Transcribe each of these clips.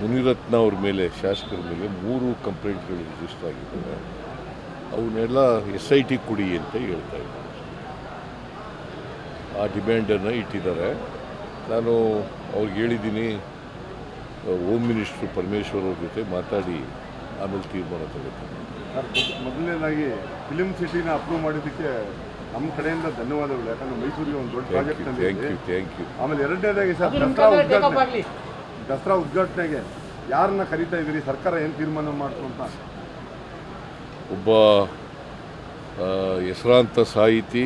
ಮುನಿರತ್ನ ಅವ್ರ ಮೇಲೆ, ಶಾಸಕರ ಮೇಲೆ ಮೂರು ಕಂಪ್ಲೇಂಟ್ಗಳು ರಿಜಿಸ್ಟರ್ ಆಗಿದ್ದಾವೆ. ಅವನ್ನೆಲ್ಲ ಎಸ್ ಐ ಟಿ ಕೊಡಿ ಅಂತ ಹೇಳ್ತಾ ಇದ್ದಾರೆ. ಆ ಡಿಮ್ಯಾಂಡನ್ನು ಇಟ್ಟಿದ್ದಾರೆ. ನಾನು ಅವ್ರಿಗೆ ಹೇಳಿದ್ದೀನಿ ಹೋಮ್ ಮಿನಿಸ್ಟ್ರು ಪರಮೇಶ್ವರ್ ಅವ್ರ ಜೊತೆ ಮಾತಾಡಿ, ಆಮೇಲೆ ತೀರ್ಮಾನ ತಗೋತೀನಿ. ಮೊದಲನೇದಾಗಿ ಫಿಲಿಮ್ ಸಿಟಿನ ಅಪ್ರೂವ್ ಮಾಡಿದ್ದಕ್ಕೆ ನಮ್ಮ ಕಡೆಯಿಂದ ಧನ್ಯವಾದಗಳು. ಯಾಕಂದ್ರೆ ಮೈಸೂರಿಗೆ ಒಂದು ದೊಡ್ಡ thank project you thank you thank you ಆಮೇಲೆ ಎರಡನೇದಾಗಿ ಸರ್ ದಸರಾ ಉದ್ಘಾಟನೆ. ದಸರಾ ಉದ್ಘಾಟನೆಗೆ ಯಾರನ್ನ ಕರೀತಾ ಇದ್ದೀರಿ? ಸರ್ಕಾರ ಏನು ತೀರ್ಮಾನ ಮಾಡ್ತು ಅಂತ? ಒಬ್ಬ ಹೆಸರಾಂತ ಸಾಹಿತಿ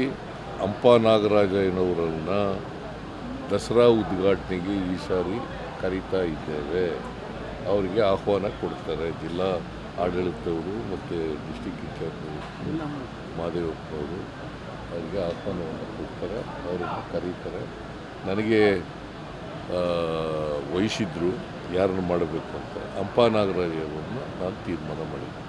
ಅಂಪ ನಾಗರಾಜಯ್ಯನವರನ್ನು ದಸರಾ ಉದ್ಘಾಟನೆಗೆ ಈ ಸಾರಿ ಕರೀತಾ ಇದ್ದೇವೆ. ಅವರಿಗೆ ಆಹ್ವಾನ ಕೊಡ್ತಾರೆ ಜಿಲ್ಲಾ ಆಡಳಿತವರು ಮತ್ತು ಡಿಸ್ಟಿಕ್ ಇನ್ಚಾರ್ಜ್ ಮಾದೇವಪ್ಪನವರು ಅವರಿಗೆ ಆಹ್ವಾನವನ್ನು ಕೊಡ್ತಾರೆ ಅವರನ್ನು ಕರೀತಾರೆ. ನನಗೆ ವಹಿಸಿದ್ರು ಯಾರನ್ನು ಮಾಡಬೇಕು ಅಂತ. ಅಂಪ ನಾಗರಾಜಯ್ಯವ್ರನ್ನ ನಾನು ತೀರ್ಮಾನ ಮಾಡಿದ್ದೆ.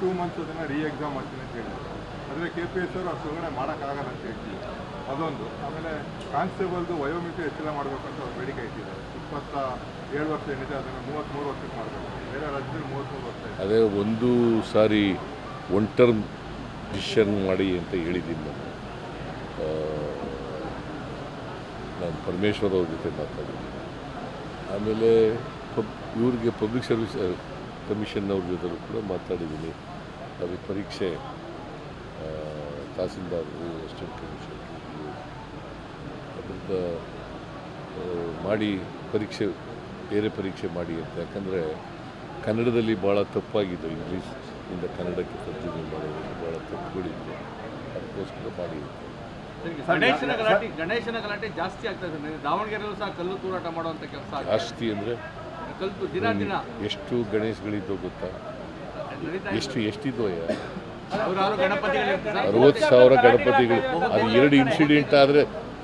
ಟೂ ಮಂತ್ಸ್ ಅದನ್ನು ರೀ ಎಕ್ಸಾಮ್ ಮಾಡ್ತೀನಿ ಅಂತ ಹೇಳಿದ್ರು. ಆದರೆ ಕೆ ಪಿ ಎಸ್ ಅವರು ಅಷ್ಟೊಳಗಡೆ ಮಾಡೋಕ್ಕಾಗಲ್ಲ ಅಂತ ಹೇಳ್ತೀವಿ ಅದೊಂದು. ಆಮೇಲೆ ಕಾನ್ಸ್ಟೇಬಲ್ದು ವಯೋಮಿತಿ ಹೆಚ್ಚಳ ಮಾಡಬೇಕಂತ ಅವ್ರು ಬೇಡಿಕೆ ಇಟ್ಟಿದ್ದಾರೆ. ಇಪ್ಪತ್ತ ಏಳು ವರ್ಷ ಏನಿದೆ, ಅದನ್ನು ಮೂವತ್ತ್ಮೂರು ವರ್ಷಕ್ಕೆ ಮಾಡಬೇಕು. ಬೇರೆ ರಾಜ್ಯದಲ್ಲಿ ಮೂವತ್ತ್ಮೂರು ವರ್ಷ ಅದೇ ಒಂದು ಸಾರಿ ಒನ್ ಟರ್ಮ್ ಡಿಸಿಷನ್ ಮಾಡಿ ಅಂತ ಹೇಳಿದ್ದೀನಿ ನಾನು. ನಾನು ಪರಮೇಶ್ವರ್ ಅವ್ರ ಜೊತೆ ಮಾತಾಡಿದ್ದೀನಿ. ಆಮೇಲೆ ಪಬ್, ಇವ್ರಿಗೆ ಪಬ್ಲಿಕ್ ಸರ್ವಿಸ್ ಕಮಿಷನ್ನವ್ರ ಜೊತೆ ಕೂಡ ಮಾತಾಡಿದ್ದೀನಿ. ಅದಕ್ಕೆ ಪರೀಕ್ಷೆ ತಹಸೀಲ್ದಾರ್ ತಹಸೀಲ್ದಾರರು ಕಮಿಷನ್. ಮಾಡಿ ಪರೀಕ್ಷೆ ಬೇರೆ ಪರೀಕ್ಷೆ ಮಾಡಿ ಅಂತ. ಯಾಕಂದರೆ ಕನ್ನಡದಲ್ಲಿ ಭಾಳ ತಪ್ಪಾಗಿದೆ. ಇಂಗ್ಲೀಷ್ ಇಂದ ಕನ್ನಡಕ್ಕೆ ತರ್ಜುಮೆ ಮಾಡೋದು ಭಾಳ ತಪ್ಪುಗಳಿದ್ದು ಅದಕ್ಕೋಸ್ಕರ ಮಾಡಿ ಗಣೇಶನ ಗಲಾಟೆ ಗಣೇಶನ ಗಲಾಟೆ ಜಾಸ್ತಿ ಆಗ್ತಾ ಇದೆ. ದಾವಣಗೆರೆಯಲ್ಲೂ ಸಹ ಕಲ್ಲು ತೂರಾಟ ಮಾಡುವಂಥ ಕೆಲಸ ಜಾಸ್ತಿ ಅಂದರೆ ಕಲ್ತು ದಿನ ದಿನ. ಎಷ್ಟು ಗಣೇಶಗಳಿದ್ದೋ ಗೊತ್ತಾ? ಎಷ್ಟು ಎಷ್ಟಿದ್ವೋ. ಅರವತ್ತು ಸಾವಿರ ಗಣಪತಿಗಳು. ಅದು ಎರಡು ಇನ್ಸಿಡೆಂಟ್ ಆದರೆ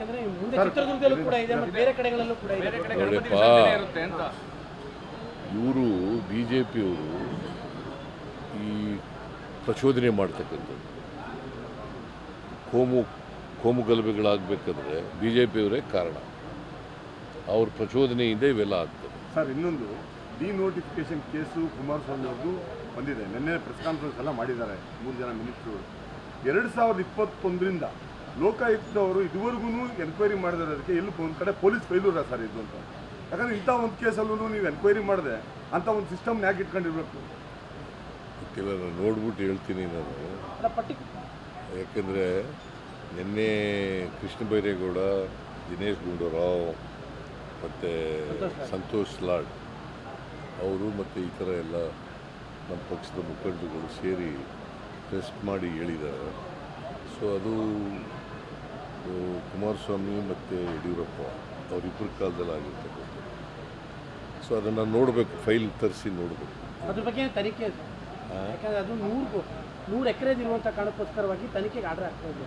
ಯಾಕಂದ್ರೆ ಮುಂದೆ ಚಿತ್ರದುರ್ಗದಲ್ಲೂ ಕೂಡ ಇದೆ ಮತ್ತೆ ಬೇರೆ ಕಡೆಗಳಲ್ಲೂ ಕೂಡ ಇದೆ. ಬೇರೆ ಕಡೆ ನೋಡಪ್ಪ. ಗಣಪತಿ ವಿಸರ್ಜನೆ ಇರುತ್ತೆ ಅಂತ. ಇವರು ಬಿ ಜೆ ಪಿಯವರು ಈ ಪ್ರಚೋದನೆ ಮಾಡ್ತಕ್ಕಂಥದ್ದು. ಕೋಮು ಕೋಮು ಗಲಭೆಗಳಾಗಬೇಕಾದ್ರೆ ಬಿ ಜೆ ಪಿಯವರೇ ಕಾರಣ. ಅವ್ರ ಪ್ರಚೋದನೆಯಿಂದ ಇವೆಲ್ಲ ಆಗ್ತದೆ. ಸರ್ ಇನ್ನೊಂದು ಡಿನೋಟಿಫಿಕೇಶನ್ ಕೇಸು ಕುಮಾರಸ್ವಾಮಿ ಅವ್ರದ್ದು ಬಂದಿದೆ. ನಿನ್ನೆ ಪ್ರೆಸ್ ಕಾನ್ಫರೆನ್ಸ್ ಎಲ್ಲ ಮಾಡಿದ್ದಾರೆ ಮೂರು ಜನ ಮಿನಿಸ್ಟ್ರು. ಎರಡು ಸಾವಿರದ ಇಪ್ಪತ್ತೊಂದರಿಂದ ಲೋಕಾಯುಕ್ತವರು ಇದುವರೆಗೂ ಎನ್ಕ್ವೈರಿ ಮಾಡಿರೋದಕ್ಕೆ ಎಲ್ಲಿ ಒಂದು ಕಡೆ ಪೊಲೀಸ್ ಫೈಲೂರ ಸರ್ ಇದು ಅಂತ. ಯಾಕಂದ್ರೆ ಇಂಥ ಒಂದು ಕೇಸಲ್ಲೂ ನೀವು ಎನ್ಕ್ವೈರಿ ಮಾಡಿದೆ ಅಂತ ಒಂದು ಸಿಸ್ಟಮ್ ಯಾಕೆ ಇಟ್ಕೊಂಡಿರ್ಬೇಕು. ಗೊತ್ತಿಲ್ಲ ನಾನು ನೋಡ್ಬಿಟ್ಟು ಹೇಳ್ತೀನಿ ನಾನು. ಯಾಕಂದ್ರೆ ನಿನ್ನೆ ಕೃಷ್ಣ ಬೈರೇಗೌಡ ದಿನೇಶ್ ಗುಂಡೂರಾವ್ ಮತ್ತು ಸಂತೋಷ್ ಲಾಡ್. ಅವರು ಮತ್ತು ಈ ಥರ ಎಲ್ಲ ನಮ್ಮ ಪಕ್ಷದ ಮುಖಂಡರುಗಳು ಸೇರಿ ಟೆಸ್ಟ್ ಮಾಡಿ ಹೇಳಿದ್ದಾರೆ. ಸೊ ಅದು ಕುಮಾರಸ್ವಾಮಿ ಮತ್ತು ಯಡಿಯೂರಪ್ಪ ಅವರಿಬ್ಬರ ಕಾಲದಲ್ಲಿ ಆಗಿರ್ತಕ್ಕಂಥದ್ದು ಸೊ ಅದನ್ನು ನೋಡಬೇಕು ಫೈಲ್ ತರಿಸಿ ನೋಡಬೇಕು. ಅದ್ರ ಬಗ್ಗೆ ತನಿಖೆ ಯಾಕಂದರೆ ಅದು ನೂರು ನೂರು ಎಕರೆ ಇರುವಂತ ಕಾರಣಕ್ಕೋಸ್ಕರವಾಗಿ ತನಿಖೆಗೆ ಆರ್ಡರ್ ಆಗ್ತಾ ಇದೆ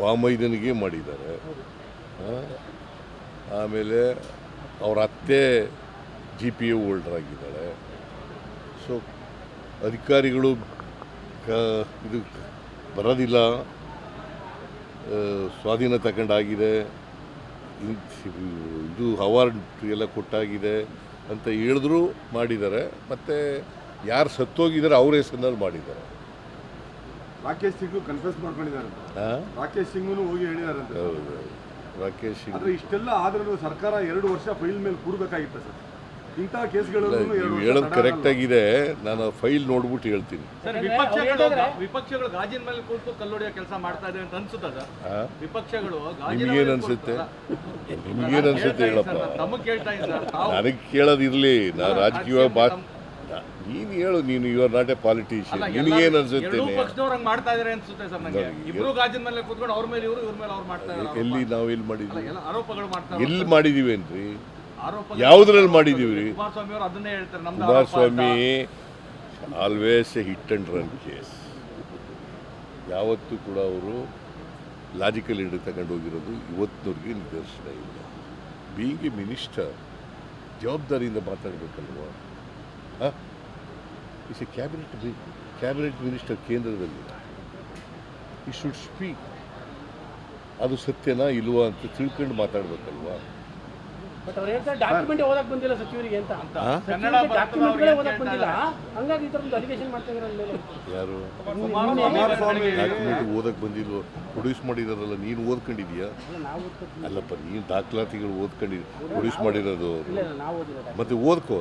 ಬಾಮೈದನಿಗೆ ಮಾಡಿದ್ದಾರೆ. ಆಮೇಲೆ ಅವ್ರ ಅತ್ತೆ ಜಿ ಪಿ ಎ ಹೋಲ್ಡರ್ ಆಗಿದ್ದಾಳೆ. ಸೊ ಅಧಿಕಾರಿಗಳು ಕ, ಇದು ಬರೋದಿಲ್ಲ. ಸ್ವಾಧೀನ ತಗೊಂಡಾಗಿದೆ. ಇದು ಅವಾರ್ಡ್ ಎಲ್ಲ ಕೊಟ್ಟಾಗಿದೆ ಅಂತ ಹೇಳಿದ್ರು, ಮಾಡಿದ್ದಾರೆ. ಮತ್ತು ಯಾರು ಸತ್ತೋಗಿದ್ದಾರೆ, ಅವ್ರ ಹೆಸರಿನಲ್ಲಿ ಮಾಡಿದ್ದಾರೆ. ರಾಕೇಶ್ ಸಿಂಗ್ ಕನ್ಫ್ಯೂಸ್ ಮಾಡ್ಕೊಂಡಿದ್ದಾರೆ? ರಾಕೇಶ್ ಸಿಂಗ್ನು ಹೋಗಿ ಹೇಳಿದಾರಂತೆ ಹೌದು ರಾಕೇಶ್ ಸಿಂಗ್. ಆದ್ರೆ ಇಷ್ಟೆಲ್ಲ ಆದ್ರೂ ಸರ್ಕಾರ ಎರಡು ವರ್ಷ ಫೈಲ್ ಮೇಲೆ ಕೂರ್ಬೇಕಾಗಿತ್ತು ಸರ್. ಇಂತಹ ಕೇಸ್ಗಳನ್ನು ನೀವು ಹೇಳೋದು ಕರೆಕ್ಟ್ ಆಗಿದೆ. ನಾನು ಫೈಲ್ ನೋಡ್ಬಿಟ್ಟು ಹೇಳ್ತೀನಿ. ಸರ್ ವಿಪಕ್ಷಗಳು ವಿಪಕ್ಷಗಳು ಗಾಜಿನ ಮೇಲೆ ಕೂತು ಕಲ್ಲೊಡೆಯೋ ಕೆಲಸ ಮಾಡ್ತಾ ಇದೆ ಅಂತ ಅನ್ಸುತ್ತಾ ಸರ್? ಆ? ವಿಪಕ್ಷಗಳು ಗಾಜಿನ ನಿಮ್ಗೇನ್ ಮೇಲೆ ಅನ್ಸುತ್ತೆ? ನಿಮ್ಗೇನ್ ಅನ್ಸುತ್ತೆ ಹೇಳಪ್ಪ. ನನಗೆ ಕೇಳೋದಿರಲಿ. ನಾನು ರಾಜಕೀಯ ಬಾ ನೀನು ಹೇಳು ನೀನು you are not a politician ನಿಮಗೆ ನಿನಗೇನು ಅನ್ಸುತ್ತೆ ಮಾಡ್ತಾ ಇದಾರೆ ಅನ್ಸುತ್ತೆ ಸರ್ ನನಗೆ ಇಬ್ರು ಗಾಜಿನ ಮೇಲೆ ಕೂತ್ಕೊಂಡು ಅವ್ರ ಮೇಲೆ ಇವರು ಇವ್ರ ಮೇಲೆ ಅವ್ರು ಮಾಡ್ತಾ ಇದ್ದಾರೆ ಎಲ್ಲಿ ನಾವು ಎಲ್ಲಿ ಮಾಡಿದ್ವಿ? ಆರೋಪಗಳು ಮಾಡ್ತಾ ಎಲ್ಲಿ ಮಾಡಿದೀವೇನ್ರಿ ಯಾವುದ್ರಲ್ಲಿ ಮಾಡಿದೀವಿ? ಕುಮಾರಸ್ವಾಮಿ ಅವರು ಅದನ್ನೇ ಹೇಳ್ತಾರೆ ನಮ್ಮ. Kumaraswamy always a hit and run case ಯಾವತ್ತೂ ಕೂಡ ಅವರು ಲಾಜಿಕಲ್ ಹಿಡಿದು ತಗೊಂಡು ಹೋಗಿರೋದು ಇವತ್ತಿನವ್ರಿಗೆ ನಿದರ್ಶನ ಇಲ್ಲ. ಬೀಯಿಂಗ್ ಎ ಮಿನಿಸ್ಟರ್ ಜವಾಬ್ದಾರಿಯಿಂದ ಮಾತಾಡಬೇಕಲ್ವಾ? Is a cabinet cabinet minister ಕೇಂದ್ರದಲ್ಲಿ ಈ ಶುಡ್ ಸ್ಪೀಕ್ ಅದು ಸತ್ಯನಾ ಇಲ್ವಾ ಅಂತ ತಿಳ್ಕೊಂಡು ಮಾತಾಡ್ಬೇಕಲ್ವಾ? ಬಟ್ ಅವ್ರು ಹೇಳ್ತಾರೆ ಡಾಕ್ಯುಮೆಂಟ್ ಓದಕ್ ಬಂದಿಲ್ಲ ಸಚಿವರಿಗೆ ಅಂತ ಆ? ಕನ್ನಡ ಡಾಕ್ಯುಮೆಂಟ್ಗಳೇ ಬರ್ತದವ್ರು ಬಂದಿಲ್ಲ ಕೇಳ್ತಾರೆ? ಹಂಗಾಗಿ ಈ ಥರದ್ದು ಅಲಿಗೇಷನ್ ಮಾಡ್ತಾ ಇದ್ದಾರೆ ಮೇಲೆ ಯಾರು ಕುಮಾರಸ್ವಾಮಿ ಡಾಕ್ಯುಮೆಂಟ್ ಓದಕ್ಕೆ ಬಂದಿಲ್ಲ ಪ್ರೊಡ್ಯೂಸ್ ಮಾಡಿದಾರಲ್ಲ ನೀನು ಓದ್ಕೊಂಡಿದೀಯಾ ಅಲ್ಲಪ್ಪ ನೀನು ದಾಖಲಾತಿಗಳು ಓದ್ಕೊಂಡಿ ಪ್ರೊಡ್ಯೂಸ್ ಮಾಡಿರೋದು ಇಲ್ಲ ಇಲ್ಲ ನಾವು ಓದಿಲ್ಲ ಮತ್ತೆ ಓದ್ಕೋ